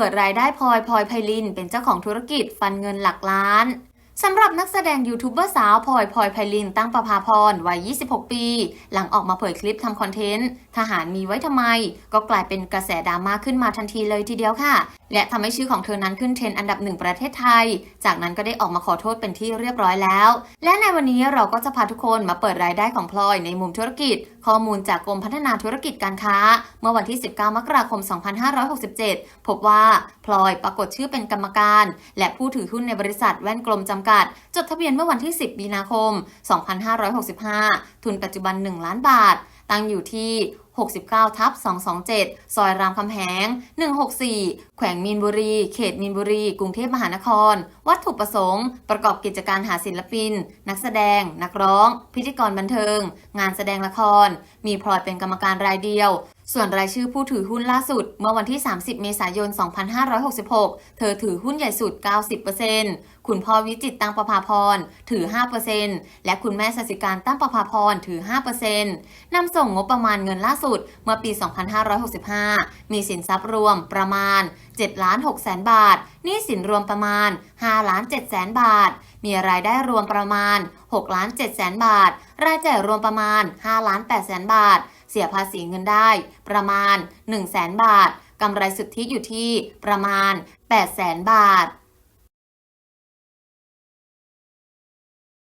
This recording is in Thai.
ปิดรายได้พลอยพลอยไพลิน เป็นเจ้าของธุรกิจฟันเงินหลักล้านสำหรับนักแสดงยูทูบเบอร์สาวพลอยพลอยไพลินตั้งประภาพรวัย 26 ปี หลังออกมาเผยคลิปทำคอนเทนต์ ทหารมีไว้ทำไม ก็กลายเป็นกระแสดราม่าขึ้นมาทันทีเลยทีเดียวค่ะ และทำให้ชื่อของเธอนั้นขึ้นเทรนด์อันดับหนึ่งประเทศไทย จากนั้นก็ได้ออกมาขอโทษเป็นที่เรียบร้อยแล้ว และในวันนี้เราก็จะพาทุกคนมาเปิดรายได้ของพลอยในมุมธุรกิจ ข้อมูลจากกรมพัฒนาธุรกิจการค้า เมื่อวันที่ 19 มกราคม 2567 พบว่าพลอยปรากฏชื่อเป็นกรรมการ และผู้ถือหุ้นในบริษัทแว่นกลมจำกัด จดทะเบียนเมื่อวันที่ 10 มีนาคม 2565 ทุนปัจจุบัน 1 ล้านบาท ตั้งอยู่ที่ 69ทับ227 ซอยรามคำแหง 164 แขวงมีนบุรี เขตมีนบุรี กรุงเทพมหานคร วัตถุประสงค์ ประกอบกิจการหาศิลปิน นักแสดง นักร้อง พิธีกรบันเทิง งานแสดงละคร มีพลอยเป็นกรรมการรายเดียว ส่วนรายชื่อผู้ถือหุ้นล่าสุด เมื่อวันที่ 30 เมษายน 2566 เธอถือหุ้นใหญ่สุด 90%คุณพ่อวิจิตตั้งประภาพร ถือ 5%และคุณแม่สสิการตั้งประภาพร ถือ 5%นำส่งงบประมาณเงินล่าสุด เมื่อปี 2565 มีสินทรัพย์รวมประมาณ7ล้าน6แสนบาท นี้สินรวมประมาณ5ล้าน7แสนบาท มีรายได้รวมประมาณ6ล้าน7แสนบาท รายจ่ายรวมประมาณ5ล้าน8แสนบาท เสียภาษีเงินได้ประมาณ 1 0 0 0 0แสนบาท กำไรสุทธิอยู่ที่ประมาณ 8 0 0แสนบาท